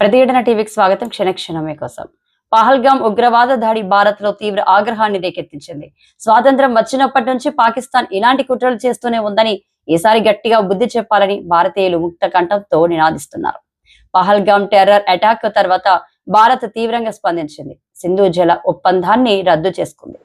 ప్రతిఘటన టీవీకి స్వాగతం. క్షణక్షణమే కోసం పహల్గాం ఉగ్రవాద దాడి భారత్లో తీవ్ర ఆగ్రహాన్ని రేకెత్తించింది. స్వాతంత్రం వచ్చినప్పటి నుంచి పాకిస్తాన్ ఇలాంటి కుట్రలు చేస్తూనే ఉందని ఈసారి గట్టిగా బుద్ధి చెప్పాలని భారతీయులు ముక్త కంఠంతో నినాదిస్తున్నారు. పహల్గాం టెర్రర్ అటాక్ తర్వాత భారత్ తీవ్రంగా స్పందించింది. సింధు జల ఒప్పందాన్ని రద్దు చేసుకుంది.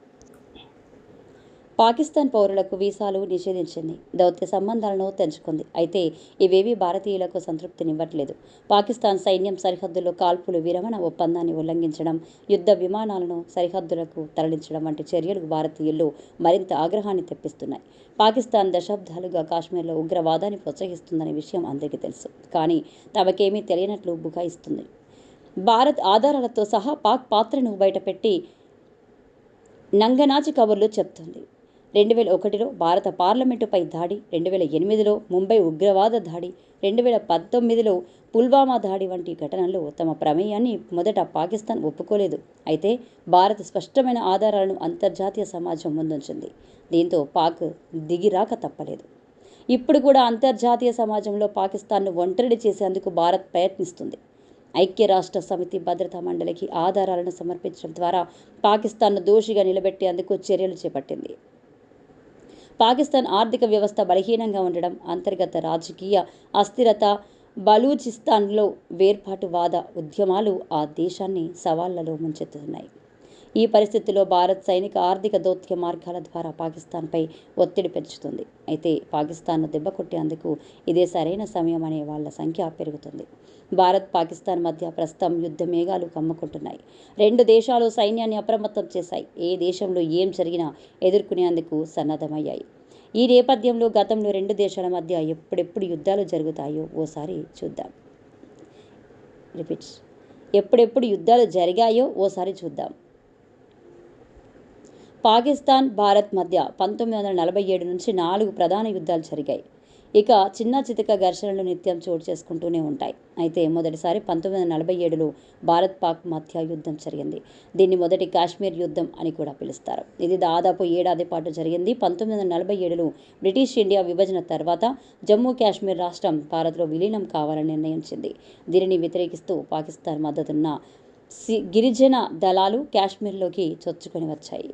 పాకిస్తాన్ పౌరులకు వీసాలు నిషేధించింది. దౌత్య సంబంధాలను తెంచుకుంది. అయితే ఇవేవీ భారతీయులకు సంతృప్తినివ్వట్లేదు. పాకిస్తాన్ సైన్యం సరిహద్దులో కాల్పులు విరమణ ఒప్పందాన్ని ఉల్లంఘించడం యుద్ధ విమానాలను సరిహద్దులకు తరలించడం వంటి చర్యలు భారతీయుల్లో మరింత ఆగ్రహాన్ని తెప్పిస్తున్నాయి. పాకిస్తాన్ దశాబ్దాలుగా కాశ్మీర్లో ఉగ్రవాదాన్ని ప్రోత్సహిస్తుందనే విషయం అందరికీ తెలుసు. కానీ తమకేమీ తెలియనట్లు బుకాయిస్తుంది భారత్ ఆధారాలతో సహా పాక్ పాత్రను బయటపెట్టి నంగనాచి కబుర్లు చెప్తుంది. రెండు వేల ఒకటిలో భారత పార్లమెంటుపై దాడి రెండు వేల ఎనిమిదిలో ముంబై ఉగ్రవాద దాడి రెండు వేల పంతొమ్మిదిలో పుల్వామా దాడి వంటి ఘటనల్లో తమ ప్రమేయాన్ని మొదట పాకిస్తాన్ ఒప్పుకోలేదు. అయితే భారత్ స్పష్టమైన ఆధారాలను అంతర్జాతీయ సమాజం ముందుంచింది. దీంతో పాక్ దిగిరాక తప్పలేదు. ఇప్పుడు కూడా అంతర్జాతీయ సమాజంలో పాకిస్తాన్ను ఒంటరిని చేసేందుకు భారత్ ప్రయత్నిస్తుంది. ఐక్యరాష్ట్ర సమితి భద్రతా మండలికి ఆధారాలను సమర్పించడం ద్వారా పాకిస్తాన్ను దోషిగా నిలబెట్టేందుకు చర్యలు చేపట్టింది. పాకిస్తాన్ ఆర్థిక వ్యవస్థ బలహీనంగా ఉండడం అంతర్గత రాజకీయ అస్థిరత బలూచిస్తాన్లో వేర్పాటువాద ఉద్యమాలు ఆ దేశాన్ని సవాళ్ళలో ముంచెత్తుతున్నాయి. ఈ పరిస్థితిలో భారత్ సైనిక ఆర్థిక దౌత్య మార్గాల ద్వారా పాకిస్తాన్పై ఒత్తిడి పెంచుతుంది. అయితే పాకిస్తాన్ను దెబ్బకొట్టేందుకు ఇదే సరైన సమయం అనే వాళ్ళ సంఖ్య పెరుగుతుంది. భారత్ పాకిస్తాన్ మధ్య ప్రస్తుతం యుద్ధ మేఘాలు కమ్ముకుంటున్నాయి. రెండు దేశాలు సైన్యాన్ని అప్రమత్తం చేశాయి. ఏ దేశంలో ఏం జరిగినా ఎదుర్కొనేందుకు సన్నద్ధమయ్యాయి. ఈ నేపథ్యంలో గతంలో రెండు దేశాల మధ్య ఎప్పుడెప్పుడు యుద్ధాలు జరుగుతాయో ఓసారి చూద్దాం. రిపీట్స్. ఎప్పుడెప్పుడు యుద్ధాలు జరిగాయో ఓసారి చూద్దాం. పాకిస్తాన్ భారత్ మధ్య పంతొమ్మిది వందల నలభై ఏడు నుంచి నాలుగు ప్రధాన యుద్ధాలు జరిగాయి. ఇక చిన్న చితక ఘర్షణలు నిత్యం చోటు చేసుకుంటూనే ఉంటాయి. అయితే మొదటిసారి పంతొమ్మిది వందల నలభై ఏడులో భారత్ పాక్ మధ్య యుద్ధం జరిగింది. దీన్ని మొదటి కాశ్మీర్ యుద్ధం అని కూడా పిలుస్తారు. ఇది దాదాపు ఏడాది పాటు జరిగింది. పంతొమ్మిది వందల నలభై ఏడులో బ్రిటిష్ ఇండియా విభజన తర్వాత జమ్మూ కాశ్మీర్ రాష్ట్రం భారత్లో విలీనం కావాలని నిర్ణయించింది. దీనిని వ్యతిరేకిస్తూ పాకిస్తాన్ మద్దతున్న గిరిజన దళాలు కాశ్మీర్లోకి చొచ్చుకొని వచ్చాయి.